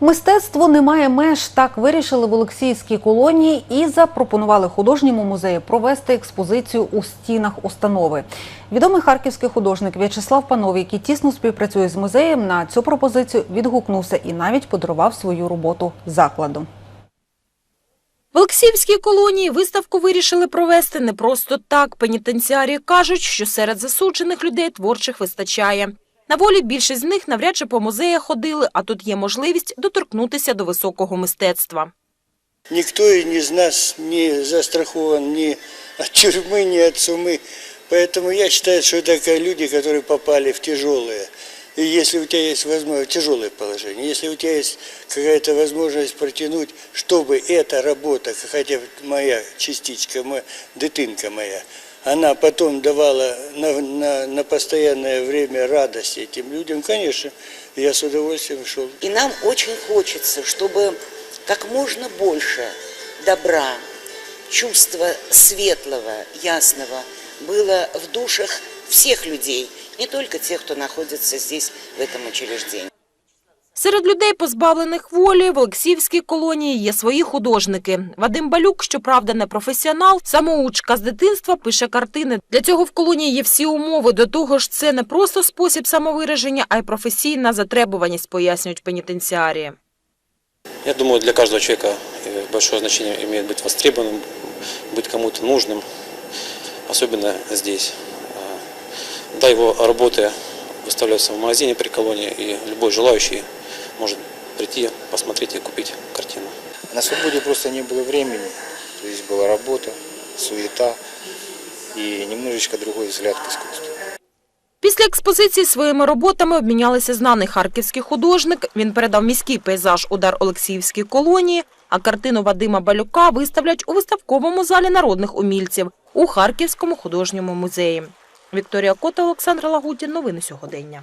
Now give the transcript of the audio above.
Мистецтво не має меж. Так вирішили в Олексіївській колонії і запропонували художньому музею провести експозицію у стінах установи. Відомий харківський художник В'ячеслав Панов, який тісно співпрацює з музеєм, на цю пропозицію відгукнувся і навіть подарував свою роботу закладу. В Олексіївській колонії виставку вирішили провести не просто так. Пенітенціарії кажуть, що серед засуджених людей творчих вистачає. На волі більшість з них навряд чи по музеях ходили, а тут є можливість доторкнутися до високого мистецтва. Никто из нас не застрахован ни от тюрьмы, ни от сумы. Поэтому я считаю, что это люди, которые попали в тяжелое. И если у тебя есть возможность, тяжелое положение, если у тебя есть какая-то возможность протянуть, чтобы эта работа, хотя бы моя частичка, моя, дитинка моя, она потом давала на, на, на постоянное время радость этим людям, конечно, я с удовольствием шел. И нам очень хочется, чтобы как можно больше добра, чувства светлого, ясного было в душах всех людей, не только тех, кто находится здесь, в этом учреждении. Серед людей, позбавлених волі, в Олексіївській колонії є свої художники. Вадим Балюк, щоправда, не професіонал, самоучка з дитинства пише картини. Для цього в колонії є всі умови. До того ж, це не просто спосіб самовираження, а й професійна затребуваність, пояснюють пенітенціарії. Я думаю, для каждого человека э, большое значение имеет быть востребованным, быть кому-то нужным, особенно здесь. А, Да, его работы выставляются в магазине при колонии, и любой желающий может прийти, посмотреть и купить картину. На свободе просто не было времени, то есть была работа, суета и немножечко другой взгляд к искусству. Після експозиції своїми роботами обмінялися знаний харківський художник. Він передав міський пейзаж удар Олексіївській колонії, а картину Вадима Балюка виставлять у виставковому залі народних умільців у Харківському художньому музеї. Вікторія Кота, Олександр Лагутін. Новини сьогодення.